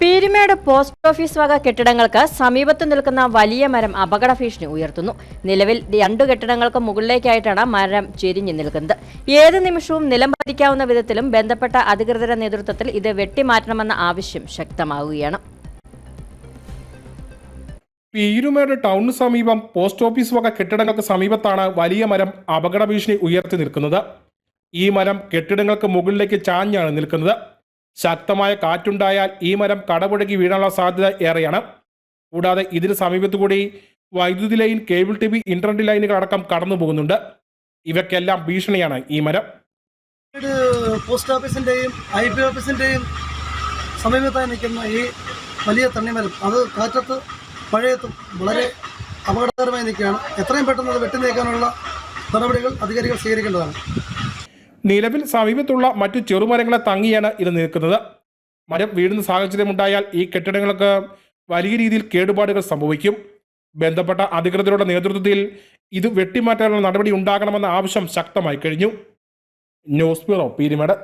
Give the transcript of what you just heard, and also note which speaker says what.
Speaker 1: Peermade post office വക കെട്ടിടങ്ങൾക്ക് സമീപത്ത് നിൽക്കുന്ന വലിയ മരം അപകട ഭീഷണി ഉയർത്തുന്നു. നിലവിൽ രണ്ടു കെട്ടിടങ്ങൾക്ക് മുകളിലേക്കായിട്ടാണ് മരം ചെരിഞ്ഞു നിൽക്കുന്നത്. ഏത് നിമിഷവും നിലം പതിക്കാവുന്ന വിധത്തിലും ബന്ധപ്പെട്ട അധികൃതരുടെ നേതൃത്വത്തിൽ ഇത് വെട്ടിമാറ്റണമെന്ന ആവശ്യം ശക്തമാവുകയാണ്.
Speaker 2: പീരുമേട് ടൗണിന് സമീപം പോസ്റ്റ് ഓഫീസ് വക കെട്ടിടങ്ങൾക്ക് സമീപത്താണ് വലിയ മരം അപകട ഭീഷണി ഉയർത്തി നിൽക്കുന്നത്. ഈ മരം കെട്ടിടങ്ങൾക്ക് മുകളിലേക്ക് ചാഞ്ഞാണ് നിൽക്കുന്നത്. ശക്തമായ കാറ്റുണ്ടായാൽ ഈ മരം കടപുഴകി വീഴാനുള്ള സാധ്യത ഏറെയാണ്. കൂടാതെ ഇതിന് സമീപത്തുകൂടി വൈദ്യുതി line cable T V internet ലൈനുകൾ അടക്കം കടന്നു പോകുന്നുണ്ട്. ഇവയ്ക്കെല്ലാം ഭീഷണിയാണ് ഈ മരം.
Speaker 3: പോസ്റ്റ് ഓഫീസിന്റെയും ഐ പി ഓഫീസിന്റെയും സമീപത്തായി നിൽക്കുന്ന ഈ വലിയ തണ്ണിമരം അത് കാറ്റത്ത് മഴയത്തും വളരെ അപകടകരമായി നിൽക്കുകയാണ്. എത്രയും പെട്ടെന്ന് അത് വെട്ടി നീക്കാനുള്ള നടപടികൾ അധികാരികൾ സ്വീകരിക്കേണ്ടതാണ്.
Speaker 2: നിലവിൽ സമീപത്തുള്ള മറ്റു ചെറുമരങ്ങളെ തങ്ങിയാണ് ഇത് നിൽക്കുന്നത്. മരം വീഴുന്ന സാഹചര്യമുണ്ടായാൽ ഈ കെട്ടിടങ്ങൾക്ക് വലിയ രീതിയിൽ കേടുപാടുകൾ സംഭവിക്കും. ബന്ധപ്പെട്ട അധികൃതരുടെ നേതൃത്വത്തിൽ ഇത് വെട്ടിമാറ്റാനുള്ള നടപടി ഉണ്ടാകണമെന്ന ആവശ്യം ശക്തമായി കഴിഞ്ഞു. News bureau Peermade.